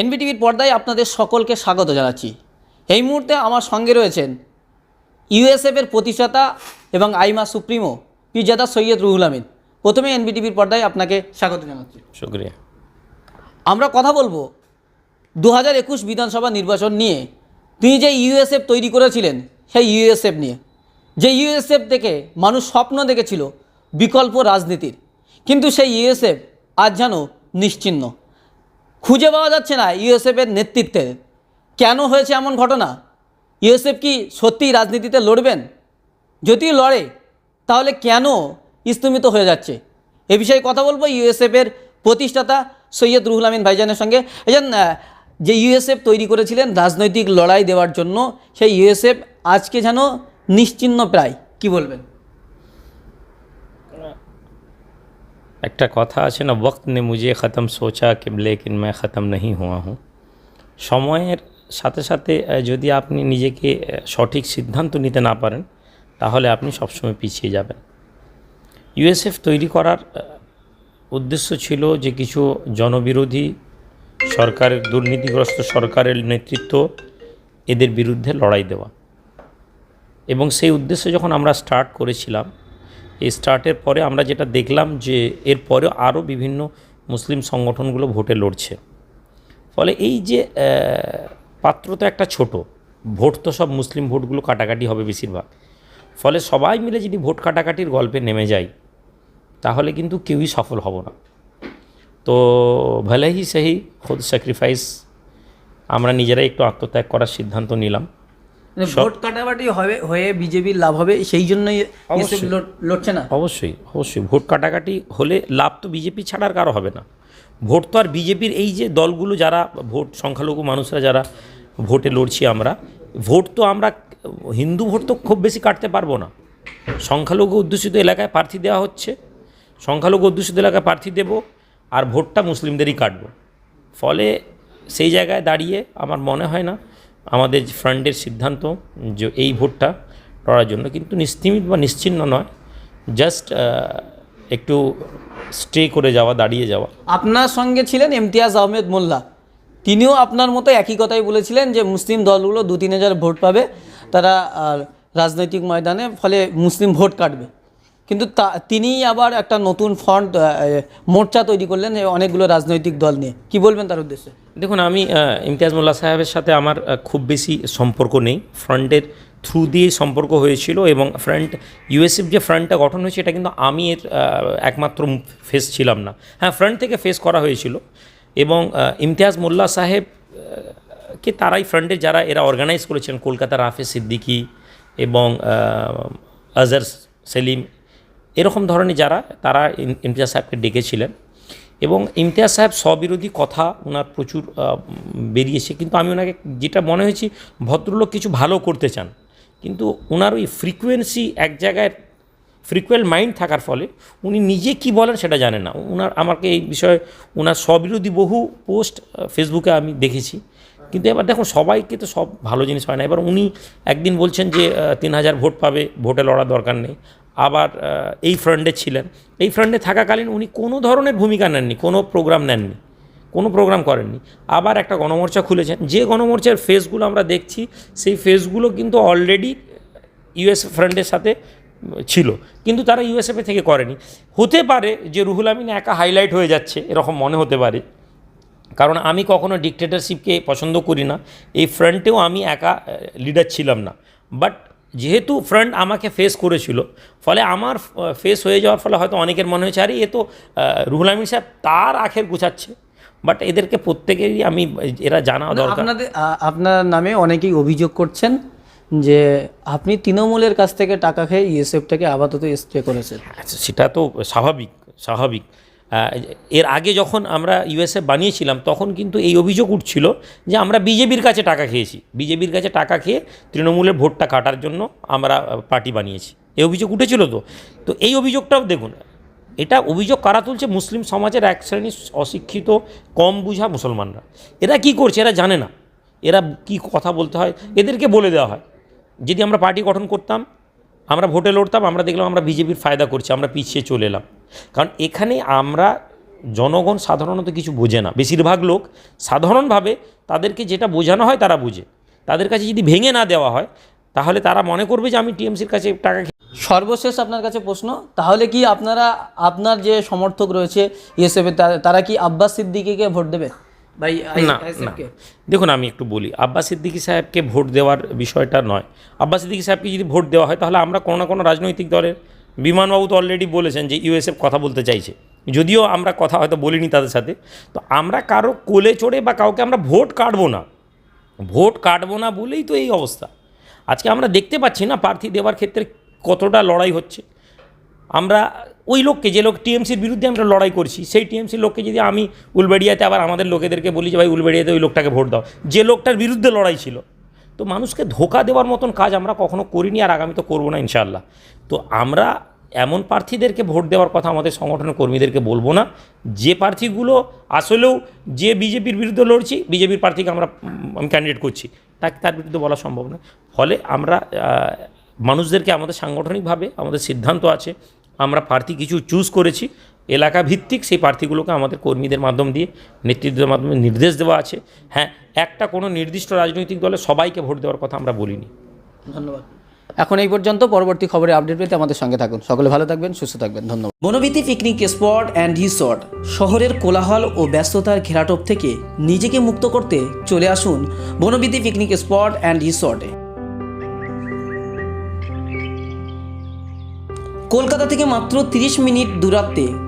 এনবিটিভির পর্দায় আপনাদের সকলকে স্বাগত জানাচ্ছি। এই মুহূর্তে আমার সঙ্গে রয়েছেন ইউএসএফের প্রতিষ্ঠাতা এবং আইমা সুপ্রিমো পিজাদা সৈয়দ রুহুল আমিন। প্রথমে এনবিটিভির পর্দায় আপনাকে স্বাগত জানাচ্ছি। শুক্রিয়া। আমরা কথা বলব দু হাজার একুশ বিধানসভা নির্বাচন নিয়ে। তিনি যে ইউএসএফ তৈরি করেছিলেন সেই ইউএসএফ নিয়ে। যে ইউএসএফ থেকে মানুষ স্বপ্ন দেখেছিল বিকল্প রাজনীতির। কিন্তু সেই ইউএসএফ আজ যেন নিশ্চিহ্ন খুঁজে পাওয়া যাচ্ছে না ইউএসএফের নেতৃত্বে। কেন হয়েছে এমন ঘটনা? ইউএসএফ কি সত্যিই রাজনীতিতে লড়বেন? যদি লড়ে, তাহলে কেন স্তমিত হয়ে যাচ্ছে? এ বিষয়ে কথা বলব ইউএসএফের প্রতিষ্ঠাতা সৈয়দ রুহুল আমিন ভাইজানের সঙ্গে। এজন যে ইউএসএফ তৈরি করেছিলেন রাজনৈতিক লড়াই দেওয়ার জন্য, সেই ইউএসএফ আজকে যেন নিশ্চিহ্ন প্রায়। কি বলবেন? একটা কথা আছে না ওক্ত নে মুজে খতম সোচা কে লেকিন মে খতম নহি হুয়া হুঁ সময়ের সাথে সাথে যদি আপনি নিজেকে সঠিক সিদ্ধান্ত নিতে না পারেন, তাহলে আপনি সবসময় পিছিয়ে যাবেন। ইউএসএফ তৈরি করার উদ্দেশ্য ছিল যে কিছু জনবিরোধী সরকারের দুর্নীতিগ্রস্ত সরকারের নেতৃত্ব এদের বিরুদ্ধে লড়াই দেওয়া। এবং সেই উদ্দেশ্যে যখন আমরা স্টার্ট করেছিলাম স্টার্টের পরে আমরা যেটা দেখলাম যে এর পরেও আরও বিভিন্ন মুসলিম সংগঠনগুলো ভোটে লড়ছে। ফলে এই যে পাত্র তো একটা ছোট, ভোট তো সব মুসলিম ভোটগুলো কাটাকাটি হবে বেশিরভাগ। ফলে সবাই মিলে যদি ভোট কাটাকাটির গল্পে নেমে যাই, তাহলে কিন্তু কেউই সফল হব না। তো ভালে হি সেই খুদ স্যাক্রিফাইস, আমরা নিজেরাই একটু আত্মত্যাগ করার সিদ্ধান্ত নিলাম। ভোট কাটাকাটি হবে হয়ে বিজেপির লাভ হবে সেই জন্যই। লড়ছে না। অবশ্যই অবশ্যই। ভোট কাটাকাটি হলে লাভ তো বিজেপি ছাড়া আর কারও হবে না। ভোট তো আর বিজেপির এই যে দলগুলো যারা ভোট সংখ্যালঘু মানুষরা যারা ভোটে লড়ছি আমরা ভোট তো আমরা হিন্দু ভোট তো খুব বেশি কাটতে পারব না। সংখ্যালঘু অধ্যুষিত এলাকায় প্রার্থী দেওয়া হচ্ছে সংখ্যালঘু অধ্যুষিত এলাকায় প্রার্থী দেব আর ভোটটা মুসলিমদেরই কাটবো। ফলে সেই জায়গায় দাঁড়িয়ে আমার মনে হয় না আমাদের ফ্রন্টের সিদ্ধান্ত যে এই ভোটটা লড়ার জন্য কিন্তু নিশ্চিত বা নিশ্চিন্ন নয় জাস্ট একটু স্টে করে যাওয়া, দাঁড়িয়ে যাওয়া। আপনার সঙ্গে ছিলেন ইমতিয়াজ আহমেদ মোল্লা। তিনিও আপনার মতো একই কথাই বলেছিলেন যে মুসলিম দলগুলো দু তিন হাজার ভোট পাবে, তারা রাজনৈতিক ময়দানে, ফলে মুসলিম ভোট কাটবে। কিন্তু তা তিনিই আবার একটা নতুন ফ্রন্ট মোর্চা তৈরি করলেন অনেকগুলো রাজনৈতিক দল নিয়ে। কি বলবেন তার উদ্দেশ্যে? দেখুন আমি ইমতিয়াজ মোল্লা সাহেবের সাথে আমার খুব বেশি সম্পর্ক নেই। ফ্রন্টের থ্রু দিয়ে সম্পর্ক হয়েছিল এবং ফ্রন্ট ইউএসএফ যে ফ্রন্টটা গঠন হয়েছে এটা কিন্তু আমি এর একমাত্র ফেস ছিলাম না। হ্যাঁ ফ্রন্ট থেকে ফেস করা হয়েছিল এবং ইমতিয়াজ মোল্লা সাহেব কে তারাই ফ্রন্টের যারা এরা অর্গানাইজ করেছেন। কলকাতার হাফেজ সিদ্দিকি এবং আহ, আজহার সেলিম এরকম ধরনের যারা, তারা ইম- ইমতিয়াজ সাহেবকে ডেকেছিলেন এবং ইমতিয়াজ সাহেব স্ববিরোধী কথা ওনার প্রচুর বেরিয়েছে। কিন্তু আমি ওনাকে যেটা মনে হয়েছি, ভদ্রলোক কিছু ভালো করতে চান। কিন্তু ওনার ওই ফ্রিকুয়েন্সি এক জায়গায়, ফ্রিকুয়েন্ট মাইন্ড থাকার ফলে উনি নিজে কি বলেন সেটা জানেন না। ওনার আমাকে এই বিষয়ে ওনার স্ববিরোধী বহু পোস্ট ফেসবুকে আমি দেখেছি। কিন্তু এবার দেখুন, সবাইকে তো সব ভালো জিনিস হয় না। এবার উনি একদিন বলছেন যে তিন হাজার ভোট পাবে, ভোটে লড়ার দরকার নেই। আবার এই ফ্রন্টে ছিলেন। এই ফ্রন্টে থাকাকালীন উনি কোনো ধরনের ভূমিকা নেননি, কোনো প্রোগ্রাম নেননি, কোনো প্রোগ্রাম করেননি। আবার একটা গণমোর্চা খুলেছেন। যে গণমোর্চার ফেসগুলো আমরা দেখছি, সেই ফেসগুলো কিন্তু অলরেডি ইউএস ফ্রন্টের সাথে ছিল। কিন্তু তারা ইউএসএফ থেকে করেনি। হতে পারে যে রুহুল আমিন একা হাইলাইট হয়ে যাচ্ছে, এরকম মনে হতে পারে। কারণ আমি কখনো ডিকটেটরশিপকে পছন্দ করি না। এই ফ্রন্টেও আমি একা লিডার ছিলাম না। বাট যেহেতু ফ্রন্ট আমাকে ফেস করেছিল ফলে আমার ফেস হয়ে যাওয়ার ফলে হয়তো অনেকের মনে হয়েছে আরে এ তো রুহুল আমিন সাহেব তার আখের গুছাচ্ছে। বাট এদেরকে প্রত্যেকেরই আমি এরা জানা দরকার। আপনাদের আপনার নামে অনেকেই অভিযোগ করছেন যে আপনি তৃণমূলের কাছ থেকে টাকা খেয়ে ইউএসএফটাকে আপাতত স্টে করেছেন। আচ্ছা সেটা তো স্বাভাবিক স্বাভাবিক। এর আগে যখন আমরা ইউএসএ বানিয়েছিলাম, তখন কিন্তু এই অভিযোগ উঠছিল যে আমরা বিজেপির কাছে টাকা খেয়েছি। বিজেপির কাছে টাকা খেয়ে তৃণমূলের ভোটটা কাটার জন্য আমরা পার্টি বানিয়েছি। এই অভিযোগ উঠেছিল তো। তো এই অভিযোগটাও দেখুন, এটা অভিযোগ কারা তুলছে? মুসলিম সমাজের এক শ্রেণির অশিক্ষিত, কম বুঝা মুসলমানরা। এরা কি করছে? এরা জানে না। এরা কি কথা বলতে হয়? এদেরকে বলে দেওয়া হয়। যদি আমরা পার্টি গঠন করতাম, আমরা ভোটে লড়তাম, আমরা দেখলাম আমরা বিজেপির ফায়দা করছি, আমরা পিছিয়ে চলে এলাম। কারণ এখানে আমরা জনগণ সাধারণত কিছু বোঝে না। বেশিরভাগ লোক সাধারণভাবে তাদেরকে যেটা বোঝানো হয় তারা বোঝে। তাদের কাছে যদি ভেঙে না দেওয়া হয় তাহলে তারা মনে করবে যে আমি টিএমসির কাছে টাকা সর্বশেষ আপনার কাছে প্রশ্ন তাহলে কি আপনারা আপনার যে সমর্থক রয়েছে ইএসএফের তারা কি আব্বাস সিদ্দিকিকে ভোট দেবে? ভাই না না। দেখুন আমি একটু বলি আব্বাস সিদ্দিকী সাহেবকে ভোট দেওয়ার বিষয়টা নয়। আব্বাস সিদ্দিকী সাহেবকে যদি ভোট দেওয়া হয় তাহলে আমরা কোনো না কোনো রাজনৈতিক দলের বিমানবাবু তো অলরেডি বলেছেন যে ইউএসএফ কথা বলতে চাইছে। যদিও আমরা কথা হয়তো বলিনি তাদের সাথে, তো আমরা কারও কোলে চড়ে বা কাউকে আমরা ভোট কাটবো না। ভোট কাটবো না বলেই তো এই অবস্থা। আজকে আমরা দেখতে পাচ্ছি না প্রার্থী দেওয়ার ক্ষেত্রে কতটা লড়াই হচ্ছে। আমরা ওই লোককে, যে লোক টিএমসির বিরুদ্ধে আমরা লড়াই করছি, সেই টিএমসির লোককে যদি আমি উলবেড়িয়াতে আবার আমাদের লোকেদেরকে বলি যে, ভাই, উলবেড়িয়াতে ওই লোকটাকে ভোট দাও। যে লোকটার বিরুদ্ধে লড়াই ছিল। তো মানুষকে ধোকা দেওয়ার মতন কাজ আমরা কখনো করিনি আর আগামী তো করব না ইনশাল্লাহ তো আমরা এমন প্রার্থীদেরকে ভোট দেওয়ার কথা আমাদের সংগঠনের কর্মীদেরকে বলব না। যে প্রার্থীগুলো আসলেও যে বিজেপির বিরুদ্ধে লড়ছি, বিজেপির প্রার্থীকে আমরা আমি ক্যান্ডিডেট করছি, তাকে, তার বিরুদ্ধে বলা সম্ভব না ফলে আমরা মানুষদেরকে আমাদের সাংগঠনিকভাবে আমাদের সিদ্ধান্ত আছে, আমরা প্রার্থী কিছু চুজ করেছি। এলাকা ভিত্তিক সেই প্রার্থীগুলোকে আমাদের কর্মীদের মাধ্যম দিয়ে নেতৃত্বের মাধ্যমে নির্দেশ দেওয়া আছে। হ্যাঁ একটা কোনো নির্দিষ্ট রাজনৈতিক দলে সবাইকে ভোট দেওয়ার কথা আমরা বলিনি। ধন্যবাদ। এখন এই পর্যন্ত পরবর্তী খবরে আপডেট পেতে আমাদের সঙ্গে থাকুন। সকলে ভালো থাকবেন সুস্থ থাকবেন। ধন্যবাদ। Bonbiti picnic spot and resort শহরের কোলাহল ও ব্যস্ততার ঘেরাটোপ থেকে নিজেকে মুক্ত করতে চলে আসুন বনবিতি পিকনিক স্পট অ্যান্ড রিসর্টে কলকাতা থেকে মাত্র 30 মিনিট দূরত্বে